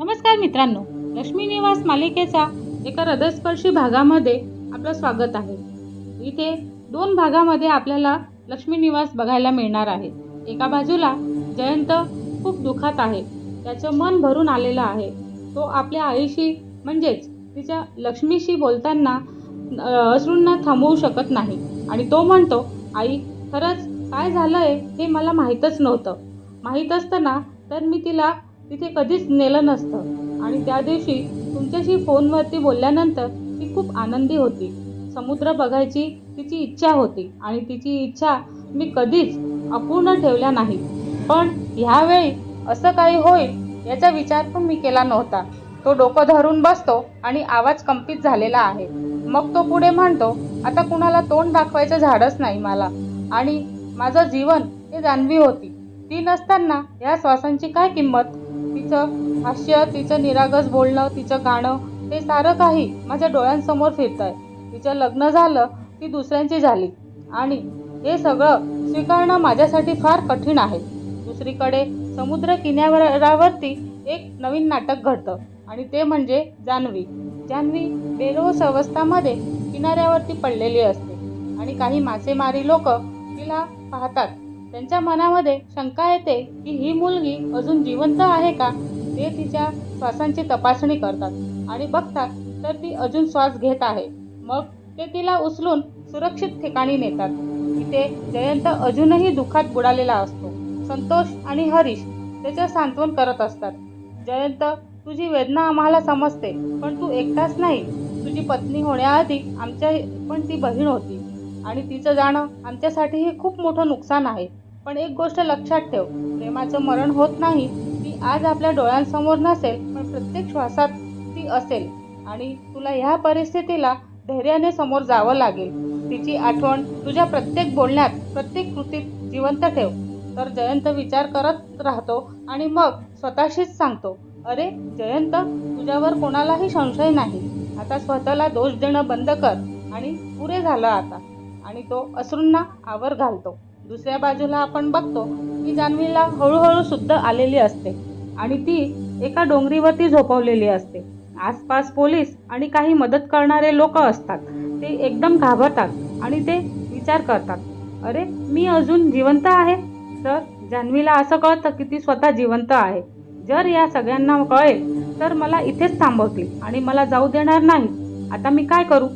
नमस्कार मित्रांनो लक्ष्मी निवास मालिकेचा एका हृदयस्पर्शी भागामध्ये आपलं स्वागत आहे. इथे दोन भागामध्ये आपल्याला लक्ष्मी निवास बघायला मिळणार आहे. एका बाजूला जयंत खूप दुखात आहे. त्याचं मन भरून आलेलं आहे. तो आपल्या आईशी म्हणजेच तिच्या लक्ष्मीशी बोलताना अश्रूंना थांबवू शकत नाही. आणि तो म्हणतो आई खरंच काय झालं आहे हे मला माहीतच नव्हतं. माहीत असताना तर मी तिला तिथे कधीच नेलं नसतं. आणि त्या दिवशी तुमच्याशी फोनवरती बोलल्यानंतर ती खूप आनंदी होती. समुद्र बघायची तिची इच्छा होती आणि तिची इच्छा मी कधीच अपूर्ण ठेवल्या नाही. पण ह्यावेळी असं काही होईल याचा विचार पण मी केला नव्हता. तो डोकं धरून बसतो आणि आवाज कंपित झालेला आहे. मग तो पुढे म्हणतो आता कुणाला तोंड दाखवायचं झाडच नाही मला. आणि माझं जीवन हे जानवी होती. ती नसताना या श्वासांची काय किंमत? तिचं हास्य तिचं निरागस बोलणं तिचं गाणं हे सारं काही माझ्या डोळ्यांसमोर फिरत आहे तिचं लग्न झालं ती दुसऱ्यांची झाली. आणि हे सगळं स्वीकारणं माझ्यासाठी फार कठीण आहे. दुसरीकडे समुद्र किनाऱ्यावरती एक नवीन नाटक घडतं आणि ते म्हणजे जान्हवी. जान्हवी बेरोस अवस्थामध्ये किनाऱ्यावरती पडलेली असते. आणि काही मासेमारी लोक तिला पाहतात. त्यांच्या मनामध्ये शंका येते की ही मुलगी अजून जिवंत आहे का? ते तिच्या श्वासांची तपासणी करतात आणि बघतात तर ती अजून श्वास घेत आहे. मग ते तिला उचलून सुरक्षित ठिकाणी नेतात. तिथे जयंत अजूनही दुःखात बुडालेला असतो. संतोष आणि हरीश त्याचं सांत्वन करत असतात. जयंत तुझी वेदना आम्हाला समजते पण तू एकटाच नाही. तुझी पत्नी होण्याआधी आमच्या पण ती बहीण होती. आणि तिचं जाणं आमच्यासाठीही खूप मोठं नुकसान आहे. पण एक गोष्ट लक्षात ठेव प्रेमाचं मरण होत नाही ती आज आपल्या डोळ्यांसमोर नसेल पण प्रत्येक श्वासात ती असेल. आणि तुला ह्या परिस्थितीला धैर्याने समोर जावं लागेल. तिची आठवण तुझ्या प्रत्येक बोलण्यात प्रत्येक कृतीत जिवंत ठेव. तर जयंत विचार करत राहतो आणि मग स्वतःशीच सांगतो अरे जयंत तुझ्यावर कोणालाही संशय नाही. आता स्वतःला दोष देणं बंद कर आणि पुरे झालं आता. आणि तो अश्रूंना आवर घालतो. दुसऱ्या बाजूला आपण बघतो की जान्हवीला हळूहळू शुद्ध आलेली असते आणि ती एका डोंगरीवरती झोपवलेली असते. आसपास पोलीस आणि काही मदत करणारे लोक असतात. ते एकदम घाबरतात आणि ते विचार करतात अरे मी अजून जिवंत आहे? तर जान्हवीला असं कळतं की ती स्वतः जिवंत आहे. जर या सगळ्यांना कळेल तर मला इथेच थांबवतील आणि मला जाऊ देणार नाही. आता मी काय करू?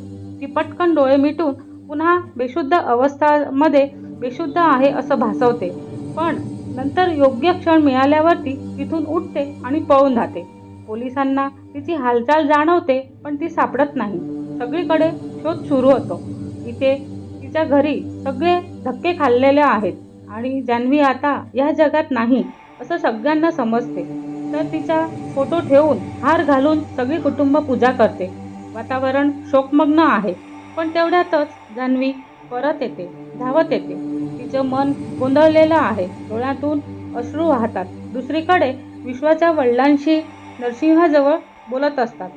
ती पटकन डोळे मिटून पुन्हा बेशुद्ध अवस्थामध्ये बेशुद्ध आहे असं भासवते. पण नंतर योग्य क्षण मिळाल्यावरती तिथून उठते आणि पळून जाते. पोलिसांना तिची हालचाल जाणवते पण ती सापडत नाही. सगळीकडे शोध सुरू होतो. इथे तिच्या घरी सगळे धक्के खाल्लेले आहेत आणि जान्हवी आता या जगात नाही असं सगळ्यांना समजते. तर तिचा फोटो ठेवून हार घालून सगळी कुटुंब पूजा करते. वातावरण शोकमग्न आहे. पण तेवढ्यातच जान्हवी परत येते धावत येते. तिचं मन गोंधळलेलं आहे. डोळ्यातून अश्रू वाहतात. दुसरीकडे विश्वाच्या वडिलांशी नरसिंहाजवळ बोलत असतात.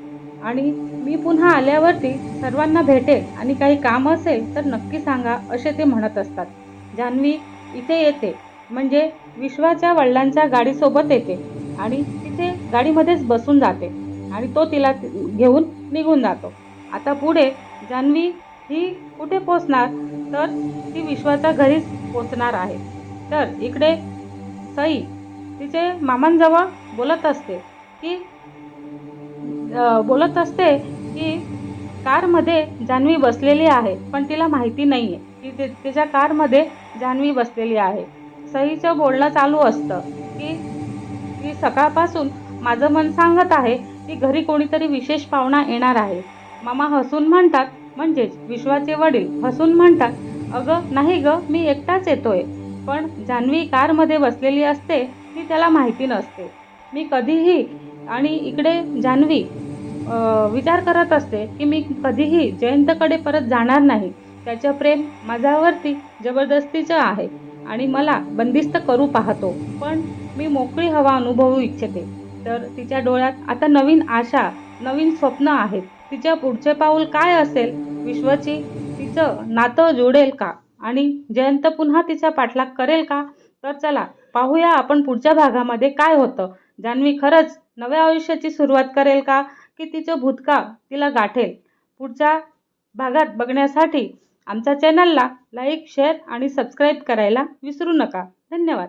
आणि मी पुन्हा आल्यावरती सर्वांना भेटेल आणि काही काम असेल तर नक्की सांगा असे ते म्हणत असतात. जान्हवी इथे येते. म्हणजे विश्वाच्या वडिलांच्या गाडीसोबत येते. आणि तिथे गाडीमध्येच बसून जाते. आणि तो तिला घेऊन निघून जातो. आता पुढे जान्हवी ही कुठे पोचणार? तर ती विश्वाच्या घरीच पोचणार आहे. तर इकडे सई तिचे मामांजवळ बोलत असते की बोलत असते की कारमध्ये जान्हवी बसलेली आहे पण तिला माहिती नाही आहे की ते तिच्या कारमध्ये जान्हवी बसलेली आहे. सईचं बोलणं चालू असतं की ती सकाळपासून माझं मन सांगत आहे की घरी कोणीतरी विशेष पाहुणा येणार आहे. मामा हसून म्हणतात म्हणजेच विश्वाचे वडील हसून म्हणतात अगं नाही ग मी एकटाच येतोय. पण जान्हवी कारमध्ये बसलेली असते ती त्याला माहिती नसते. मी कधीही आणि इकडे जान्हवी विचार करत असते की मी कधीही जयंतकडे परत जाणार नाही. त्याचं प्रेम माझ्यावरती जबरदस्तीचं आहे आणि मला बंदिस्त करू पाहतो. पण मी मोकळी हवा अनुभवू इच्छिते. तर तिच्या डोळ्यात आता नवीन आशा नवीन स्वप्न आहेत. तिच्या पुढचे पाऊल काय असेल? विश्वची तिचं नातं जोडेल का? आणि जयंत पुन्हा तिचा पाठलाग करेल का? तर चला पाहूया आपण पुढच्या भागामध्ये काय होतं. जान्हवी खरंच नव्या आयुष्याची सुरुवात करेल का? की तिचं भूतकाळ तिला गाठेल? पुढच्या भागात बघण्यासाठी आमच्या चॅनलला लाईक शेअर आणि सबस्क्राईब करायला विसरू नका. धन्यवाद.